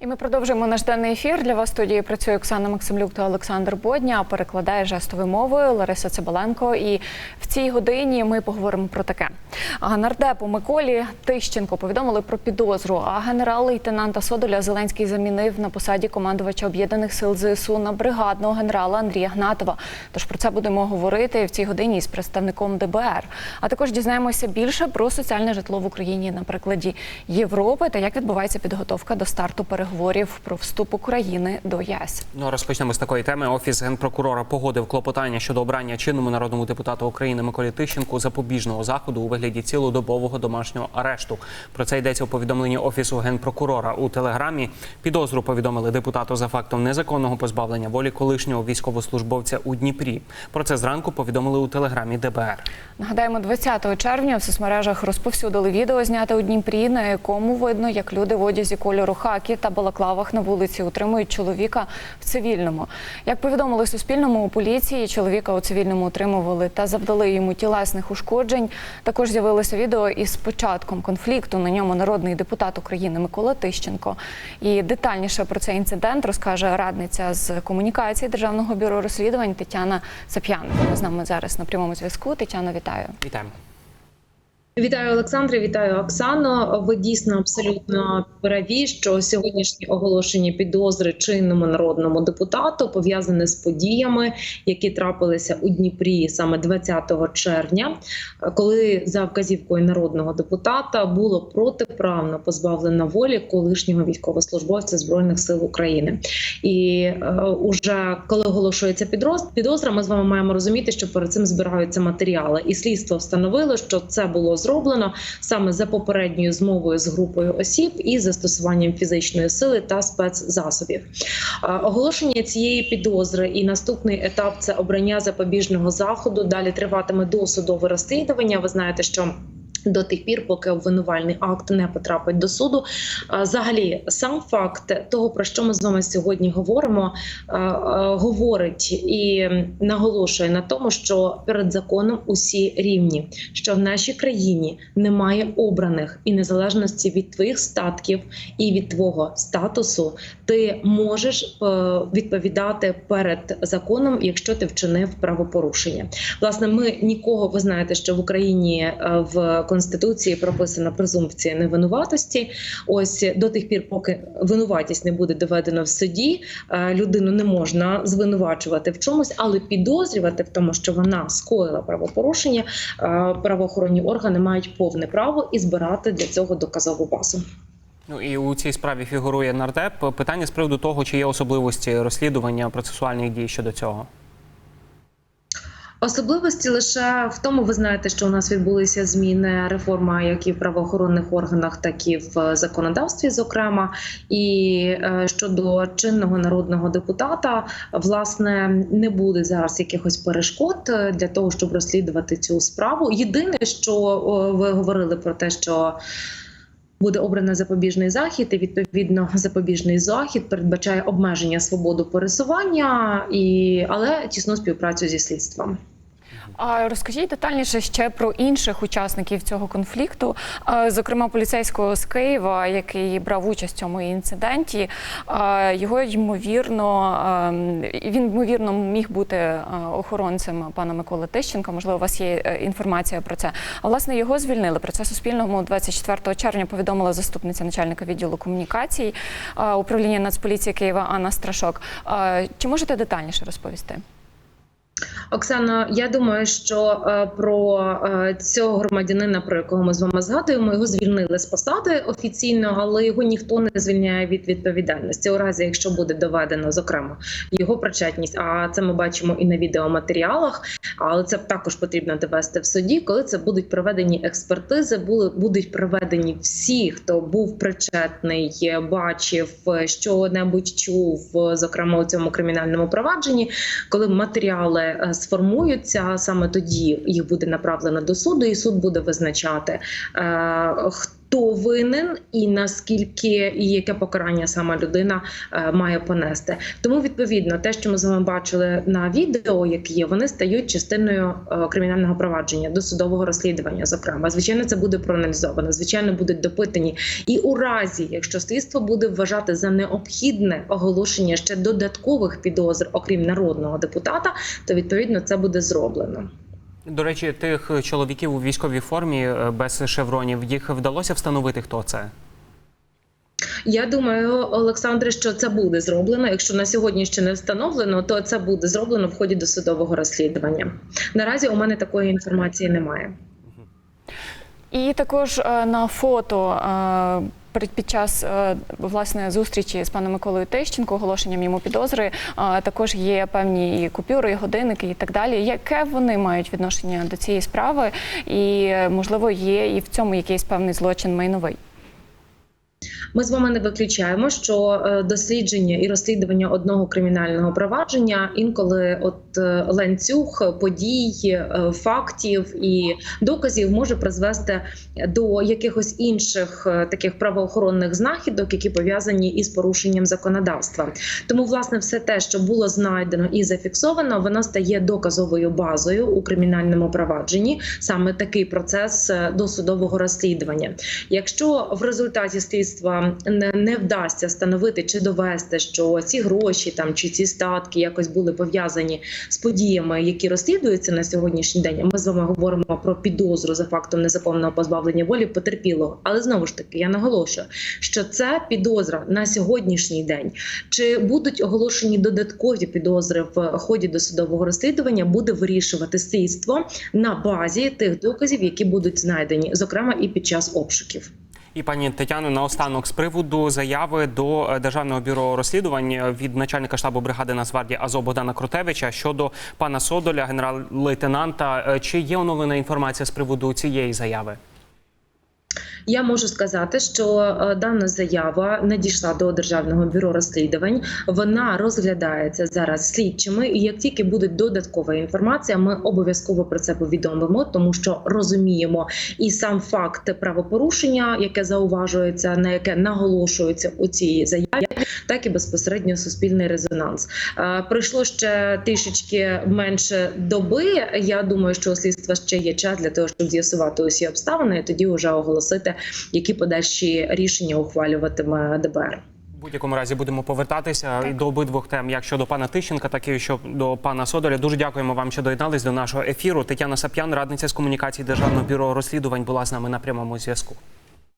І ми продовжуємо наш денний ефір. Для вас студії працює Оксана Максимлюк та Олександр Бодня. Перекладає жестовою мовою Лариса Цибаленко. І в цій годині ми поговоримо про таке. Нардепу Миколі Тищенко повідомили про підозру. А генерал-лейтенанта Содоля Зеленський замінив на посаді командувача об'єднаних сил ЗСУ на бригадного генерала Андрія Гнатова. Тож про це будемо говорити в цій годині із представником ДБР. А також дізнаємося більше про соціальне житло в Україні на прикладі Європи та як відбувається підготовка до старту переговорів про вступ України до ЄС. Ну розпочнемо з такої теми. Офіс генпрокурора погодив клопотання щодо обрання чинному народному депутату України Миколі Тищенку запобіжного заходу у вигляді цілодобового домашнього арешту. Про це йдеться у повідомленні офісу генпрокурора у телеграмі. Підозру повідомили депутату за фактом незаконного позбавлення волі колишнього військовослужбовця у Дніпрі. Про це зранку повідомили у телеграмі ДБР. Нагадаємо, 20 червня в соцмережах розповсюдили відео, зняте у Дніпрі, на якому видно, як люди в одязі кольору хакі та балаклавах на вулиці утримують чоловіка в цивільному. Як повідомили Суспільному у поліції, чоловіка у цивільному утримували та завдали йому тілесних ушкоджень. Також з'явилося відео із початком конфлікту. На ньому народний депутат України Микола Тищенко. І детальніше про цей інцидент розкаже радниця з комунікації Державного бюро розслідувань Тетяна Сап'ян. З нами зараз на прямому зв'язку. Тетяна, вітаю. Вітаємо. Вітаю Олександре, вітаю Оксано. Ви дійсно абсолютно праві, що сьогоднішнє оголошення підозри чинному народному депутату пов'язане з подіями, які трапилися у Дніпрі саме 20 червня, коли за вказівкою народного депутата було протиправно позбавлено волі колишнього військовослужбовця збройних сил України. І е, уже коли оголошується підозра, ми з вами маємо розуміти, що перед цим збираються матеріали, і слідство встановило, що це було зроблено саме за попередньою змовою з групою осіб і застосуванням фізичної сили та спецзасобів. Е, Оголошення цієї підозри і наступний етап це обрання запобіжного заходу. Далі триватиме досудове розслідування. Ви знаєте, що до тих пір, поки обвинувальний акт не потрапить до суду, взагалі сам факт того, про що ми з вами сьогодні говоримо, говорить і наголошує на тому, що перед законом усі рівні, що в нашій країні немає обраних і незалежності від твоїх статків і від твого статусу, ти можеш е, відповідати перед законом, якщо ти вчинив правопорушення. Власне, ми нікого ви знаєте, що в Україні е, в конституції прописана презумпція невинуватості. Ось до тих пір, поки винуватість не буде доведена в суді, е, людину не можна звинувачувати в чомусь, але підозрювати в тому, що вона скоїла правопорушення, е, правоохоронні органи мають повне право і збирати для цього доказову базу. Ну і у цій справі фігурує нардеп. Питання з приводу того, чи є особливості розслідування процесуальних дій щодо цього. Особливості лише в тому, ви знаєте, що у нас відбулися зміни реформа, як і в правоохоронних органах, так і в законодавстві, зокрема. І е, щодо чинного народного депутата, власне, не буде зараз якихось перешкод е, для того, щоб розслідувати цю справу. Єдине, що ви говорили про те, що Буде обрано запобіжний захід, і відповідно запобіжний захід передбачає обмеження свободу пересування, і але тісну співпрацю зі слідством. А розкажіть детальніше ще про інших учасників цього конфлікту, зокрема поліцейського з Києва, який брав участь в цьому інциденті. Його ймовірно він ймовірно міг бути охоронцем пана Миколи Тищенка. Можливо, у вас є е, інформація про це. А власне його звільнили. Про це Суспільному 24 червня повідомила заступниця начальника відділу комунікацій управління Нацполіції Києва Анна Страшок. Чи можете детальніше розповісти? Оксано, я думаю, що е, про е, цього громадянина, про якого ми з вами згадуємо, його звільнили з посади офіційно, але його ніхто не звільняє від відповідальності. У разі, якщо буде доведено зокрема його причетність, а це ми бачимо і на відеоматеріалах. Але це також потрібно довести в суді, коли це будуть проведені експертизи, були будуть проведені всі, хто був причетний, бачив що-небудь чув, зокрема у цьому кримінальному провадженні, коли матеріали е, сформуються, саме тоді їх буде направлено до суду, і суд буде визначати, е, х- хто винен і наскільки і яке покарання сама людина е, має понести. Тому відповідно, те, що ми з вами бачили на відео, які є, вони стають частиною е, кримінального провадження досудового розслідування. Зокрема, звичайно, це буде проаналізовано. Звичайно, будуть допитані. І у разі, якщо слідство буде вважати за необхідне оголошення ще додаткових підозр, окрім народного депутата, то відповідно це буде зроблено. До речі, тих чоловіків у військовій формі е, без шевронів їх вдалося встановити, хто це. Я думаю, Олександре, що це буде зроблено. Якщо на сьогодні ще не встановлено, то це буде зроблено в ході досудового розслідування. Наразі у мене такої інформації немає. І також е, на фото е, під час е, власне зустрічі з паном Миколою Тищенко, оголошенням йому підозри, е, також є певні і купюри, і годинники, і так далі. Яке вони мають відношення до цієї справи? І е, можливо є і в цьому якийсь певний злочин майновий. Ми з вами не виключаємо, що е, дослідження і розслідування одного кримінального провадження інколи, от е, ланцюг подій, е, фактів і доказів може призвести до якихось інших таких правоохоронних знахідок, які пов'язані із порушенням законодавства. Тому, власне, все те, що було знайдено і зафіксовано, воно стає доказовою базою у кримінальному провадженні. Саме такий процес досудового розслідування. Якщо в результаті слідства не, вдасться встановити чи довести, що ці гроші там чи ці статки якось були пов'язані з подіями, які розслідуються на сьогоднішній день. Ми з вами говоримо про підозру за фактом незаконного позбавлення волі потерпілого. Але знову ж таки я наголошую, що це підозра на сьогоднішній день. Чи будуть оголошені додаткові підозри в ході досудового розслідування, буде вирішувати слідство на базі тих доказів, які будуть знайдені, зокрема і під час обшуків. І пані Тетяно, наостанок з приводу заяви до е, Державного бюро розслідувань е, від начальника штабу бригади Нацгвардії АЗО Богдана Крутевича щодо пана Содоля, генерал-лейтенанта. Е, Чи є оновлена інформація з приводу цієї заяви? Я можу сказати, що е, дана заява надійшла до державного бюро розслідувань. Вона розглядається зараз слідчими. І як тільки буде додаткова інформація, ми обов'язково про це повідомимо, тому що розуміємо і сам факт правопорушення, яке зауважується, на яке наголошується у цій заяві, так і безпосередньо суспільний резонанс. Пройшло ще трішечки менше доби. Я думаю, що у слідства ще є час для того, щоб з'ясувати усі обставини, і тоді вже оголосити, які подальші рішення ухвалюватиме ДБР. Будь-якому разі будемо повертатися і до обидвох тем, як щодо пана Тищенка, так і щодо пана Содоля. Дуже дякуємо вам, що доєднались до нашого ефіру. Тетяна Сап'ян, радниця з комунікації Державного бюро розслідувань, була з нами на прямому зв'язку.